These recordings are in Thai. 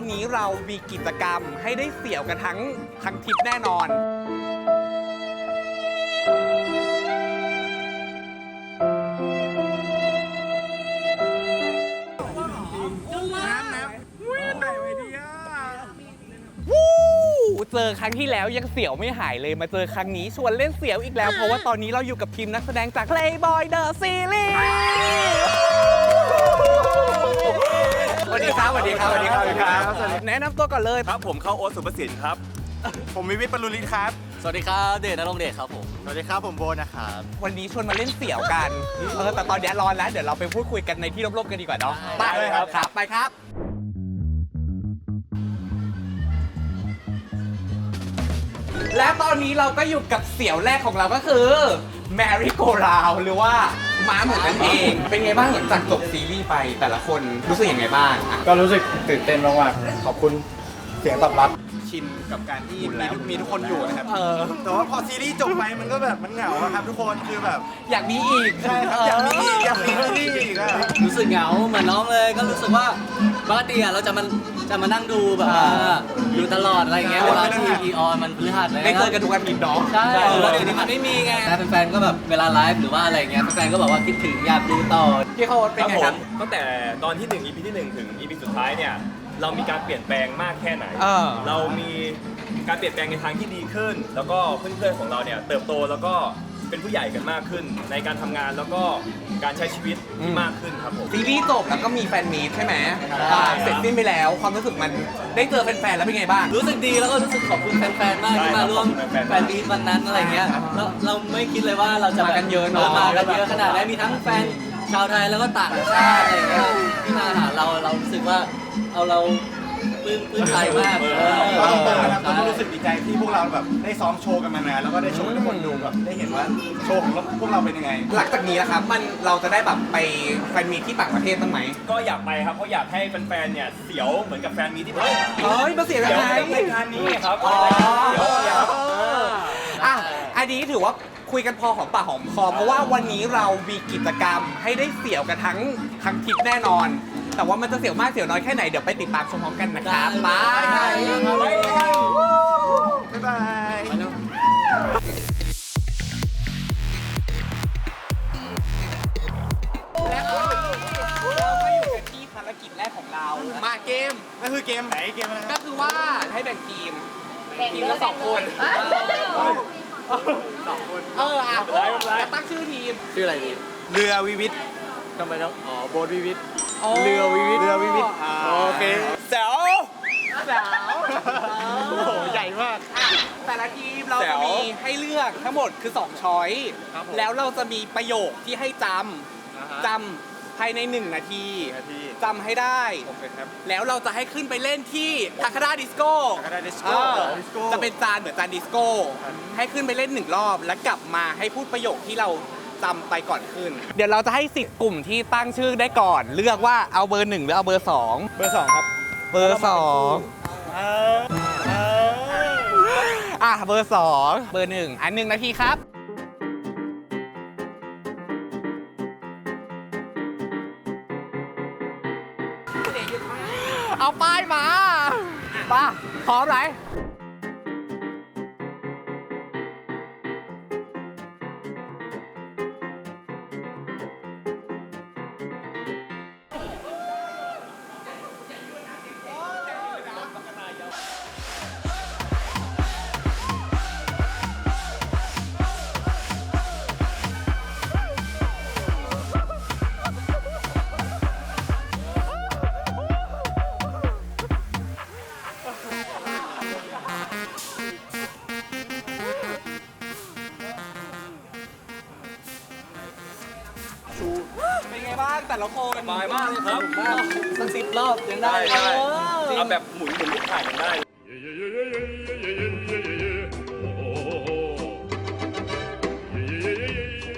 วันนี้เรามีกิจกรรมให้ได้เสี่ยวกันทั้งทั้งทริปแน่นอน วู้เจอครั้งที่แล้วยังเสียวไม่หายเลยมาเจอครั้งนี้ชวนเล่นเสียวอีกแล้ว เพราะว่าตอนนี้เราอยู่กับทีมนักแสดงจาก Playboy The Series วัสดีครับสวัสดีครับสวัสดีครับสวัสดีครับ แนะนำตัวก่อนเลยครับผมเข้าโอ๊ตสุภสินครับ ผมวิวิทย์ปรุลิตครับ สวัสดีครับเดชนรงค์เดชครับผม สวัสดีครับผมโบนะครับ วันนี้ชวนมาเล่นเสี่ยวกันเออแต่ตอนนี้ร้อนแล้วเดี๋ยวเราไปพูดคุยกันในที่ร่มๆกันดีกว่าเนาะไปได้เลยครับ ครับไปครับและตอนนี้เราก็อยู่กับเสี่ยวแรกของเราก็คือ Mary Go Round หรือว่าม้าหมุนนั่นเอง เป็นไงบ้างหลังจากจบซีรีส์ไปแต่ละคนรู้สึกยังไงบ้างอะก็รู้สึกตื่นเต้นมากๆขอบคุณเสียงตอบรับ ชินกับการที่มีทุกมีทุกคนอยู่นะครับ เออ แต่ว่าพอซีรีส์จบไปมันก็แบบมันเหงาอะครับทุกคนคือแบบอยากมีอีกใช่ครับอยากมีอีกอยากมีซีรีส์อีกอะ รู้สึกเหงาเหมือนน้องเลยก็รู้สึกว่าปกติอะเราจะมัน จะมานั่งดูแบบว่าดูตลอดอะไรอย่างเงี้ยเวลาที่พีออนมันพฤหัสเลยได้เจอกันทุกอาทิตย์เนาะใช่แล้วเดี๋ยวนี้มันไม่มีไงแฟนๆก็แบบเวลาไลฟ์หรือว่าอะไรอย่างเงี้ยแฟนๆก็บอกว่าคิดถึงอยากดูต่อ พี่โค้ดเป็นไงครับผมตั้งแต่ตอนที่1 EP ที่ 1 ถึง EP สุดท้ายเนี่ย เรามีการเปลี่ยนแปลงมากแค่ไหน เออ เรามีการเปลี่ยนแปลงในทางที่ดีขึ้น แล้วก็เพื่อนๆของเราเนี่ยเติบโตแล้วก็ เป็นผู้ใหญ่กันมากขึ้น ในการทำงานแล้วก็การใช้ชีวิตที่มากขึ้นครับผม ซีรีส์จบแล้วก็มีแฟนมีตใช่ไหมอ่าเสร็จสิ้นไปแล้วความรู้สึกมันได้เจอแฟนๆแล้วเป็นไงบ้าง รู้สึกดีแล้วก็รู้สึกขอบคุณแฟนๆ มากที่มาร่วมแฟนมีตวันนั้นอะไรเงี้ยแล้วเราไม่คิดเลยว่าเราจะแบบมากันเยอะเนอะ มากันเยอะขนาดนั้นมีทั้งแฟนชาวไทยแล้วก็ต่างชาติอะไรเงี้ยที่มาหาเราเรารู้สึกว่าเอาเรา ปลื้มปลื้มใจมากเออก็ตรงๆนะครับใช่ก็รู้สึกดีใจที่พวกเราแบบได้ซ้อมโชว์กันมานานแล้วก็ได้โชว์ให้ทุกคนดูแบบได้เห็นว่าโชว์ของพวกเราเป็นยังไง หลังจากนี้นะครับมันเราจะได้แบบไปแฟนมีตที่ต่างประเทศบ้างไหมก็อยากไปครับเพราะอยากให้แฟนๆเนี่ยเสียวเหมือนกับแฟนมีที่ผ่านมาเฮ้ยมาเสียเสียัยวงไงกับรายการนี้ครับอ๋อเสียวเสียวอะอันนี้ถือว่าคุยกันพอหอมปากหอมคอเพราะว่าวันนี้เรามีกิจกรรมให้ได้เสี่ยวกันทั้งทั้งทริปแน่นอน แต่ว่ามันจะเสี่ยวมากเสี่ยวน้อยแค่ไหนเดี๋ยวไปติดตามชมพร้อมกันนะครับไปบ๊ายบายและตอนนี้เราก็อยู่กันที่ภารกิจแรกของเรา มาเกมนั่นคือเกมไหนเกมอะไรคก็รับคือว่าให้แบ่งทีมทีมละสองคนสองคนเอออะแล้วตั้งชื่อทีมชื่ออะไรดีเรือวิวิททำไมต้องอ๋อโบทวิวิท เรือวิวิทเรือวิวิทโอเคแจ๋วสาวโอ้โหใหญ่มาก แต่ละทีมเราแจ๋จะวมีให้เลือกทั้งหมดคือ 2 ช้อยครับผมแล้วเราจะมีประโยคที่ให้จำจำภายใน 1 นาทีนาทีจำให้ได้โอเคครับแล้วเราจะให้ขึ้นไปเล่นที่ทาคาดาดิสโก้ Takada Disco ดิสโก้จะเป็นจานเหมือนจานดิสโก้ ให้ขึ้นไปเล่นหนึ่งรอบ แล้วกลับมาให้พูดประโยคที่เรา จำไปก่อนขึ้น เดี๋ยวเราจะให้สิทธิ์กลุ่มที่ตั้งชื่อได้ก่อน เลือกว่าเอาเบอร์หนึ่งหรือเอาเบอร์สองเบอร์สองครับเบอร์สองเออเอออะเบอร์สองเบอร์หนึ่งอันหนึ่งนาทีครับ เอาป้ายมาป้าพร้อมไหม ละคนสบายมากเลยครับสักสิบรอบยังได้ได้ได้เออเอาแบบหมุนหมุนลูกข่ายกันได้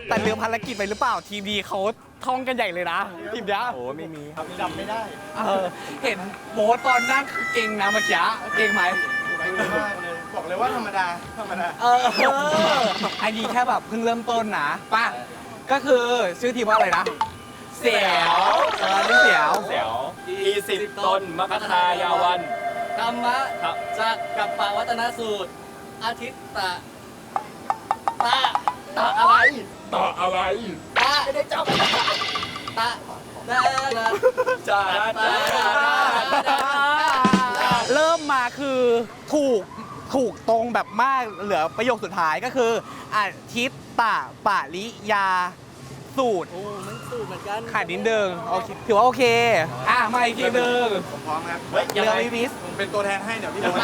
แต่เรือภารกิจไปหรือเปล่าทีมดีเขาท่องกันใหญ่เลยนะทีมเนี้ยโอ้ไม่มีครับจำไม่ได้เออเห็นโบทตอนนั่งคือเก่งนะเมื่อกี้เก่งไหมไม่มากเลยบอกเลยว่าธรรมดา ธรรมดา เออไอ้นี่แค่แบบเพิ่งเริ่มต้นนะป่ะ ก็คือชื่อทีมว่าอะไรนะ เสียวเออนี่เสียว เสียวออีสิบตนมคทายาวัน ธรรมะครับ จากกับปาวัตนสูตร อาทิตตะตะตะอะไรต่ออะไรตะไม่ได้จบตะตะตะจ้าตะตะเริ่มมาคือถูกถูกตรงแบบมากเหลือประโยคสุดท้ายก็คืออาทิตตะปะริยา สูตร โอ้มันสูตรเหมือนกันขาดนิดนึงโอเคถือว่าโอเค อะมาอีกทีนึงผมพร้อมครับเฮ้ยเรือวิวิสผมเป็นตัวแทนให้เดี๋ยวพี่โบ๊ท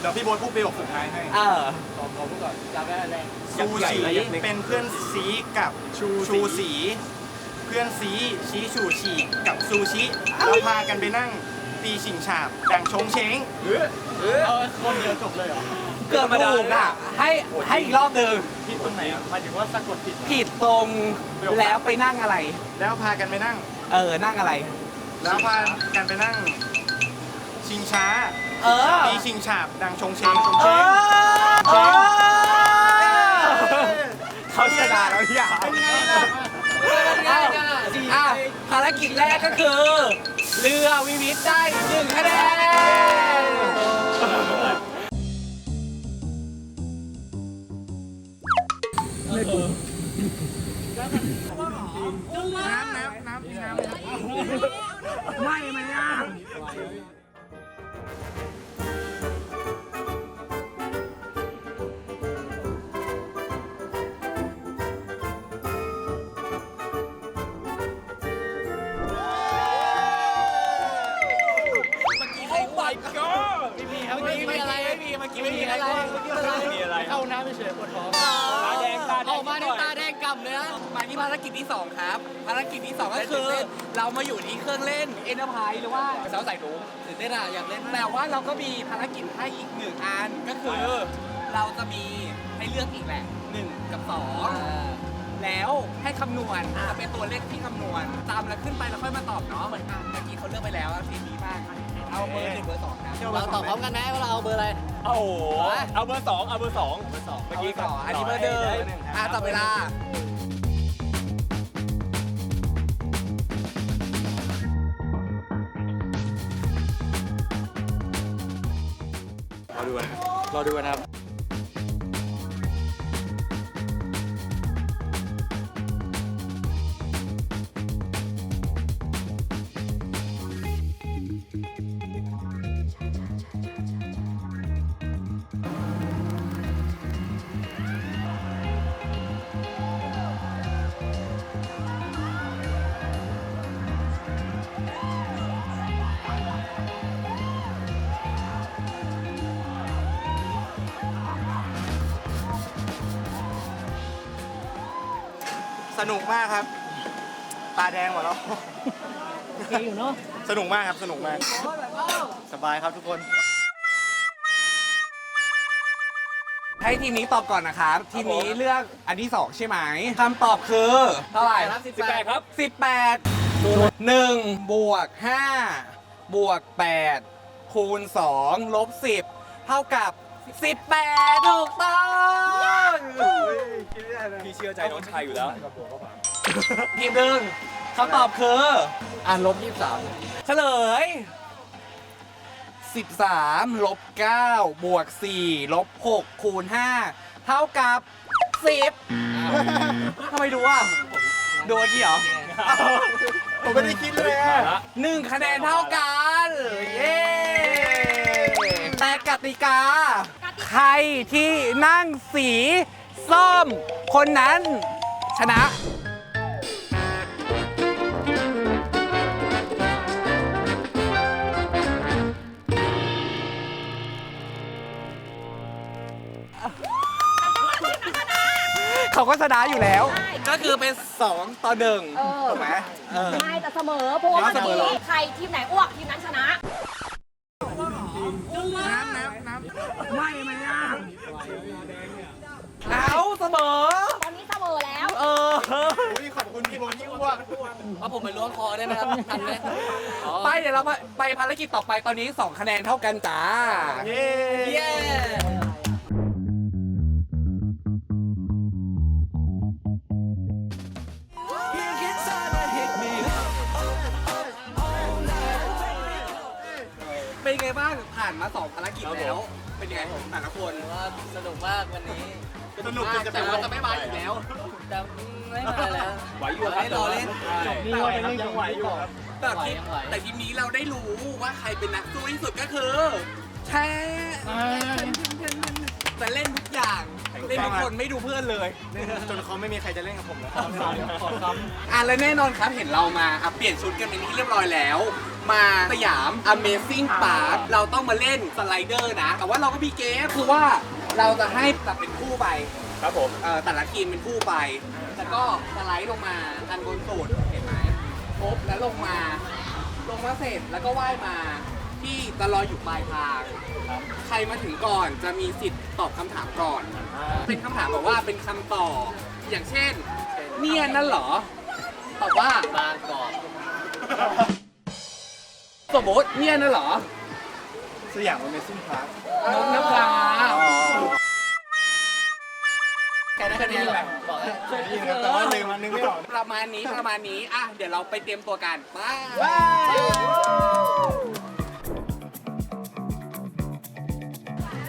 เดี๋ยวพี่โบ๊ทพูดประโยคสุดท้ายให้เออ ขอขอพูดก่อนจำได้อะไรชูสีเป็นเพื่อนสีกับชูชูสี เพื่อนสีชี้ชูฉีกับซูชิแล้วพากันไปนั่งตีชิงฉาบดังชงเชง เอาคนเดียวจบเลยเหรอ เกือบถูกอะ ให้ให้อีกรอบหนึ่งผิดตรงไหนอะหมายถึงว่าสะกดผิดผิดตรงแล้วไปนั่งอะไร แล้วพากันไปนั่ง เออ นั่งอะไร แล้วพากันไปนั่ง ชิงช้าเออตีชิงฉาบดังชงเชงชงเอเชงอ เออ เขาชนะแล้วที่อะอะอะภารกิจแรกก็คือ เรือวิวิทได้หนึ่งคะแนน ไม่มีเมื่อกี้ไม่มีอะไรไม่มีอะไรเข้าน้ำไม่เฉยปวดท้องตาแดงตาแดงออกมาในตาแดงกำเลยนะมาที่ภารกิจที่2ครับภารกิจที่2ก็คือเรามาอยู่ที่เครื่องเล่นเอ็นเตอร์ไพรส์หรือว่าเสาใส่ถุงตื่นเต้นอะอยากเล่นแต่ว่าเราก็มีภารกิจให้อีกหนึ่งอันก็คือเราจะมีให้เลือกอีกแหละหนึ่งกับสองแล้วให้คำนวณจะเป็นตัวเลขที่คำนวณตามแล้วขึ้นไปแล้วค่อยมาตอบเนาะเหมือนอะเมื่อกี้เขาเลือกไปแล้วอะทีดีมาก เอาเบอร์หนึ่งเบอร์สองครับเราตอบพร้อมกันนะว่าเราเอาเบอร์อะไร โอ้โหเอาเบอร์สองเอาเบอร์สองเบอร์สองเมื่อกี้ต่ออันนี้เบอร์หนึ่งอะจับเวลาเราดูนะรอดูนะครับ สนุกมากครับ ตาแดงหมดแล้วโอเคอยู่เนาะ สนุกมากครับสนุกมาก สบายครับทุกคน ให้ทีมนี้ตอบก่อนนะครับ ทีมนี้เลือกอันที่สองใช่ไหมคำตอบคือ เท่าไหร่ครับสิบแปดครับ18 1บวก5บวก8คูณ2ลบ10เท่ากับ 18ถูกต้องพี่เชื่อใจน้องชายอยู่แล้ว ทีมหนึ่งคำตอบคืออ่านลบยี่สิบสามเฉลย 13 ลบ 9 บวก 4 ลบ 6 คูณ 5 เท่ากับ 10ทำไมดูอะดูเมื่อกี้เหรอผมไม่ได้คิดเลยมาอะละหนึ่งคะแนนเท่ากัน เย้แต่กติกา ใครที่นั่งสีส้มคนนั้น ชนะ เขาก็ชนะอยู่แล้ว ก็คือเป็น 2 ต่อหนึ่งเออ ถูกไหมเออใช่แต่เสมอเพราะว่าเสมเมื่ออเหรอ กี้ใครทีมไหนอ้วกทีมนั้นชนะ น้ำน้ำน้ำไม่มันยากเอาเสมอ ตอนนี้เสมอแล้ว เอออุ้ยขอบคุณพี่โบนที่อ้วกเอาผมไปล้วงคอได้ไหมครับทันไหมอ๋อไปเดี๋ยวเราไปภารกิจต่อไปตอนนี้ 2 คะแนนเท่ากันจ้า เย้ เย้ไงบ้างผ่านมาสองภารกิจครับผมแล้ว เป็นยังไงผมแต่ละคนถือว่าสนุกมากวันนี้สนุกจนจะแต่เป็นว่าจะไม่มาอีกแล้วแต่ไม่มาแล้วไหวอยู่ครับให้รอเล่นใช่นี่ว่าเป็นเรื่องยังไหวอยู่ครับแต่ทียังไหวแต่ทีนี้เราได้รู้ว่าใครเป็นนักสู้ที่สุดก็คือแช่แต่เล่นทุกอย่างเล่นทุกคนไม่ดูเพื่อนเลย จนเขาไม่มีใครจะเล่นกับผมแล้วอะและแน่นอนครับเห็นเรามาอะเปลี่ยนชุดกันเป็นที่เรียบร้อยแล้ว มาสยาม Amazing Park เราต้องมาเล่นสไลเดอร์นะ แต่ว่าเราก็มีเกมคือว่าเราจะให้จับเป็นคู่ไปครับผมเอ่อแต่ละทีมเป็นคู่ไป แล้วก็สไลด์ลงมาอันบนสุดเห็นไหมปุ๊บแล้วลงมา ลงมาเสร็จแล้วก็ว่ายมาที่จะรออยู่ปลายทางใครมาถึงก่อนจะมีสิทธิ์ตอบคำถามก่อน เป็นคำถามแบบว่าเป็นคำตอบอย่างเช่น เนี่ยนั่นเหรอตอบว่า บางกอก สมมติเนี่ยนั่นเหรอ สยาม Amazing Park น้องนภาแค่ได้คะแนนแหละบอกให้ได้ยินครับแต่ว่าลืมมันนึกไม่ออก ประมาณนี้ประมาณนี้ อะ เดี๋ยวเราไปเตรียมตัวกันไป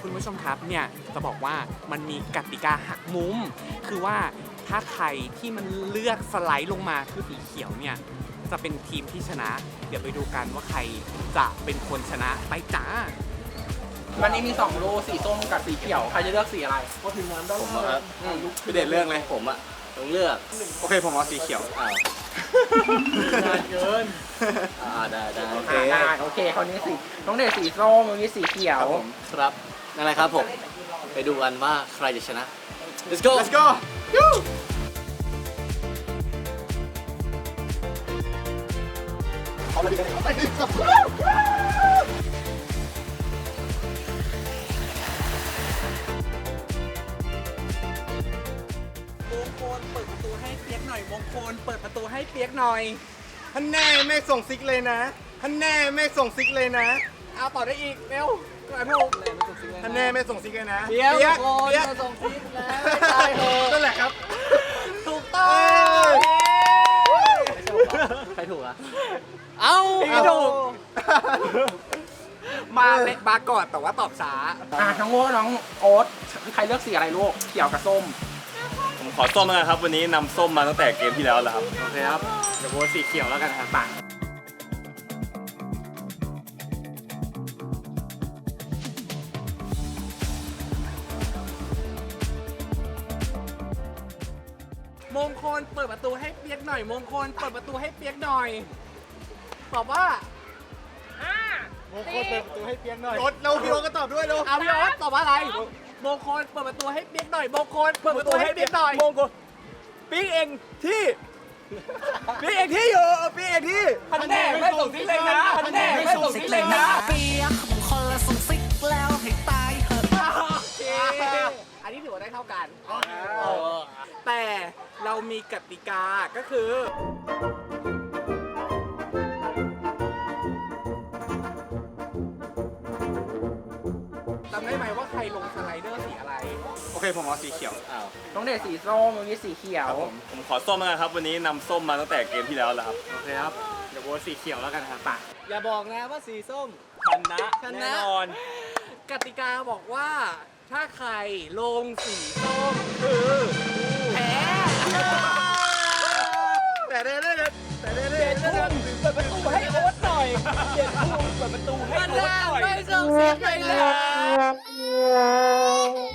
คุณผู้ชมครับเนี่ยจะบอกว่ามันมีกติกาหักมุม คือว่าถ้าใครที่มันเลือกสไลด์ลงมาคือสีเขียวเนี่ย จะเป็นทีมที่ชนะ เดี๋ยวไปดูกันว่าใครจะเป็นคนชนะไปจ้า วันนี้มี2รูสีส้มกับสีเขียว ใครจะเลือกสีอะไรผมครับพี่เดชเลือกเลยผมอะต้องเลือกโอเคผมเอาสีเขียวอ้าวนานเกิน อ่าได้ได้โอเคได้โอเคคราวนี้สีน้องเดชสีส้มตรงนี้สีเขียวครับนั่นแหละครับผม ไปดูกันว่าใครจะชนะ let's go let's go มงคลเปิดประตูให้เปียกหน่อยมงคลเปิดประตูให้เปียกหน่อยท่านแน่ไม่ส่งซิกเลยนะท่านแน่ไม่ส่งซิกเลยนะเอาต่อได้อีกเร็วมาถูกท่านแน่ไม่ส่งซิกเลยนะเปี๊ยกเปี๊ยกโคนเปี๊ยกมาส่งซิกแล้วไม่ตายเถอะนั่นแหละครับถูกต้องเอ้ยใครถูกอะ เอ้าไม่ถูก มาเละมาก่อนแต่ว่าตอบช้าอะน้องโง่น้องโอ๊ตใครเลือกสีอะไรลูกเขียวกับส้ม ผมขอส้มแล้วกันครับวันนี้นำส้มมาตั้งแต่เกมที่แล้วแล้วครับ โอเคครับ เดี๋ยวโบทสีเขียวแล้วกันครับปังมงคลเปิดประตูให้เปียกหน่อย มงคลเปิดประตูให้เปียกหน่อย ตอบว่าห้าโมโคเปิดประตูให้เปียกหน่อยรถเราพี่โอก็ตอบด้วยเร็วเอาพี่โอ๊ตตอบว่าอะไรมงคลเปิดประตูให้เปียกหน่อยมงคลเปิดประตูให้เปียกหน่อยมงคลปิ๊กเองที่ปิ๊กเองที่อยู่ปิ๊กเองที่พันแน่ไม่ส่งซิกเลยนะพันแน่ไม่ส่งซิกเลยนะเปียกคนละส่งซิกแล้วให้ตายเหอะโอเคอันนี้ถือว่าได้เท่ากันแต่เรามีกติกาก็คือ โอเคผมเอาสีเขียว อ้าวน้องเดชสีส้มตรงนี้สีเขียวผมขอส้มแล้วกันครับ วันนี้นำส้มมาตั้งแต่เกมที่แล้วแล้วครับ โอเคครับ เดี๋ยวโบทสีเขียวแล้วกันครับปังอย่าบอกนะว่าสีส้ม ชนะชนะ แน่นอน กติกาบอกว่าถ้าใครลงสีส้มคือแพ้แต่เด้เด้แต่เด้เด้เปิดประตูให้โอ๊ตหน่อยเด็กทุ่มเปิดประตูให้มันโอ๊ตแรหน่อย ไม่ส่งซิกเลยนะมา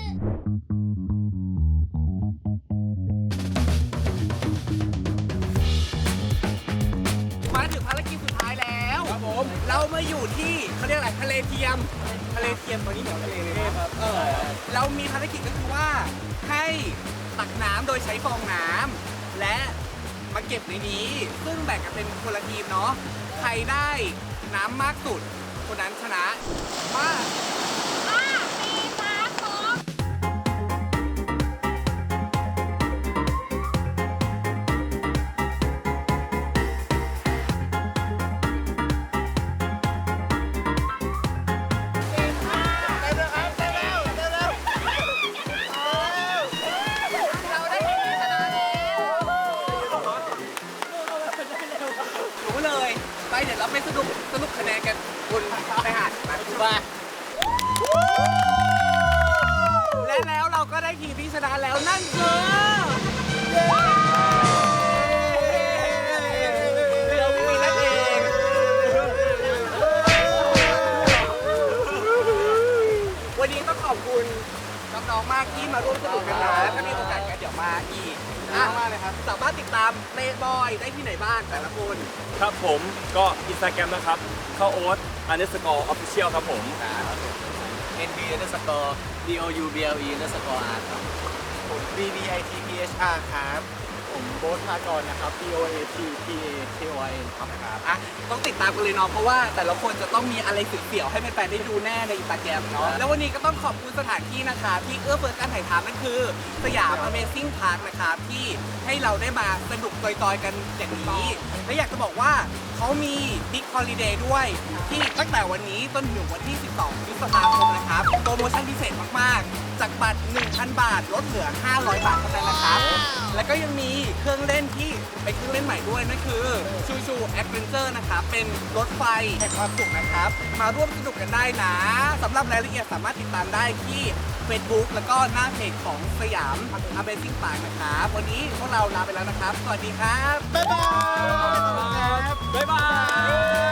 เรามาอยู่ที่เขาเรียกอะไรทะเลเทียมทะเลเทียมตอนนี้เหมือนทะเลเลยครับเออเรามีภารกิจก็คือว่าให้ตักน้ำโดยใช้ฟองน้ำและมาเก็บในนี้ ซึ่งแบ่งกันเป็นคนละทีมเนาะใครได้น้ำมากสุด คนนั้นชนะมา ที่มาร่วมสนุกกันนะถ้ามีโอกาสกันเดี๋ยวมาอีกอะมาเลยครับสามารถติดตามเ a ย์บอยได้ที่ไหนบ้างแต่ละคน ครับผมก็อินสตาแกรมนะครับ เข้าโอ๊ตอันเดอร์สกอร์ออฟฟิเชียลครับผม NB underscore D O U B L E underscore R ครับผม B B I T P H R ครับ ผมโบ๊ทพากรนะครับ B O A T P A K Y N ครับอะต้องติดตามกันเลยเนาะเพราะว่าแต่ละคนจะต้องมีอะไรสุดเสี่ยวให้แฟนๆได้ดูแน่ในอินสตาแกรมเนาะแล้ววันนี้ก็ต้องขอบคุณสถานที่นะคะ ที่เอื้อเฟื้อการถ่ายทำนั่นคือ สยาม Amazing Park นะครับที่ให้เราได้มาสนุกจอยๆกันอย่างนี้ และอยากจะบอกว่าเขามี Big Holiday ด้วย ที่ตั้งแต่วันนี้จนถึงวันที่ 12พฤษภาคมนะครับ โปรโมชั่นพิเศษมากๆ จากบัตร 1,000 บาทลดเหลือ 500 บาทเท่านั้นนะครับ แล้วก็ยังมีเครื่องเล่นที่เป็นเครื่องเล่นใหม่ด้วยนั่นคือชูชูแอดเวนเจอร์นะครับเป็นรถไฟแห่งความสุขนะครับ มาร่วมสนุกกันได้นะสำหรับรายละเอียดสามารถติดตามได้ที่ Facebook แล้วก็หน้าเพจของสยาม Amazing Park นะครับ วันนี้พวกเราลาไปแล้วนะครับ สวัสดีครับ บ๊ายบาย บ๊ายบาย